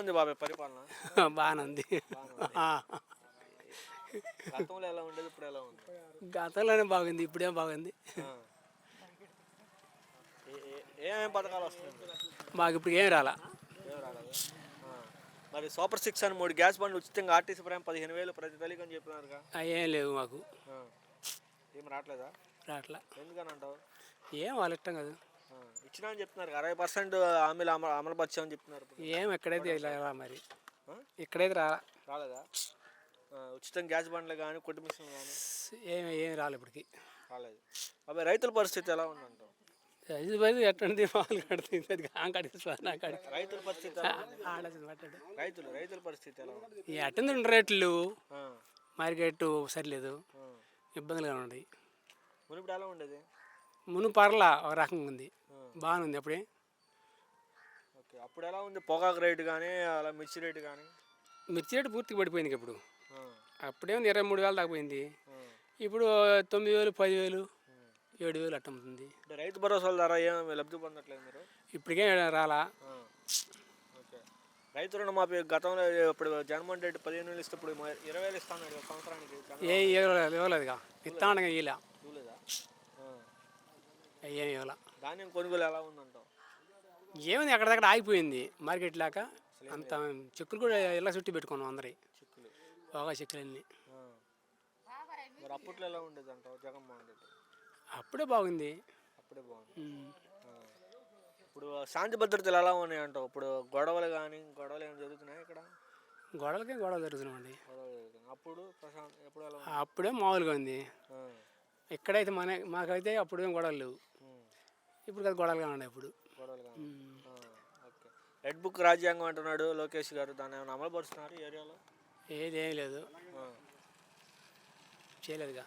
ఉంది బాబాయ్ పరిపాలన. బాగానే ఉంది. గతంలో ఎలా ఉండేది ఇప్పుడు ఎలా ఉంది? గతంలోనే బాగుంది ఇప్పుడేం బాగుంది. ఆ. ఏ- ఏ- ఏమేం పథకాలు వస్తున్నాయి? మాకు ఇప్పుడు ఏం రాలా. మరి సూపర్ సిక్స్ అని మూడు గ్యాస్ బండ్లు ఉచితంగా ఆర్టీసీ ప్రైమ్ పదిహేను వేలు ప్రతి తల్లికి అని చెప్పినారుగా. ఆ, ఏం లేవు మాకు. ఏం రావట్లేదా రాట్లా. ఎందుకని అంటావు? ఏం వాళ్ళ ఇష్టం కదా. ఇచ్చినా అని చెప్తున్నారు. అరవై పర్సెంట్ హామీలు అమలు అమలుపరిచామని చెప్తున్నారు. ఏం ఎక్కడైతే ఇలా రా మరి? ఆ? ఇక్కడైతే రాలా రాలేదా? ఉచితం గ్యాస్ బండ్లు కానీ కొట్టు మిషన్లు కానీ ఏం ఏం రాలే ఇప్పటికి. రాలేదు. అబ్బాయి రైతుల పరిస్థితి ఎలా ఉందంటావు ఇది పోయి ఎట్టండి? వాళ్ళు కడుతుంది రైతుల పరిస్థితి రైతులు రైతుల పరిస్థితి ఎలా అట్టంది రేట్లు మార్కెట్ సరిలేదు. ఇబ్బందులుగా ఉన్నాయి మునుపుడు ఎలా ఉండేది? మును పర్లా ఒక రకంగా ఉంది. బాగుంది అప్పుడే. ఓకే అప్పుడు ఎలా ఉంది? పొగాకు రేటు కానీ అలా మిర్చి రేటు కానీ మిర్చి రేటు పూర్తిగా పడిపోయింది ఇప్పుడు. అప్పుడే ఉంది ఇరవై మూడు వేలు దాకా పోయింది. ఆ. ఇప్పుడు తొమ్మిది వేలు పదివేలు ఏడు వేలు అట్ట అంటే రైతు భరోసాల ద్వారా ఏం లబ్ధి పొందట్లేదు మీరు? ఇప్పటికే రాలా. రైతు రుణమాఫీ గతంలో ఇప్పుడు జగన్మోహన్ రెడ్డి పదిహేను వేలు ఇస్తే ఇప్పుడు ఇరవై వేలు ఇస్తాను సంవత్సరానికి ఏ ఇవ్వలేదు ఇవ్వలేదుగా. ఇస్తానగా ఇలా ఏం ఇవ్వాల. ధాన్యం కొనుగోలు ఎలా ఉందంటావు? ఏముంది ఎక్కడిదక్కడ ఆగిపోయింది. మార్కెట్ లేక అంత చెక్కులు కూడా ఇలా చుట్టి పెట్టుకున్నాం అందరి. చిక్కులు. బాగా చెక్కులన్నీ. మరి అప్పట్లో ఎలా ఉండేది అంటావు జగన్మోహన్ రెడ్డి? అప్పుడే బాగుంది. అప్పుడే బాగుంది. ఉమ్. ఇప్పుడు శాంతి భద్రతలు ఎలా ఉన్నాయి అంటావు ఇప్పుడు గొడవలు కానీ గొడవలు ఏమైనా జరుగుతున్నాయి ఇక్కడ? గొడవలకే గొడవ జరుగుతున్నామండి గొడవలు జరుగుతున్నాయి. అప్పుడు ప్రశాంత్ ఎప్పుడు ఎలా ఉంది? అప్పుడే మామూలుగా ఉంది. ఆ. ఎక్కడైతే మన మాకైతే అప్పుడు ఏం గొడవలు లేవు. ఇప్పుడు కదా గొడవలుగా ఉన్నాయి ఇప్పుడు. గొడవలు కానీ ఉమ్. ఓకే. రెడ్ బుక్ రాజ్యాంగం అంటున్నాడు లోకేష్ గారు. దాన్ని ఏమైనా అమలు పరుస్తున్నారు ఏరియాలో? ఏది ఏం లేదు. చేయలేదుగా.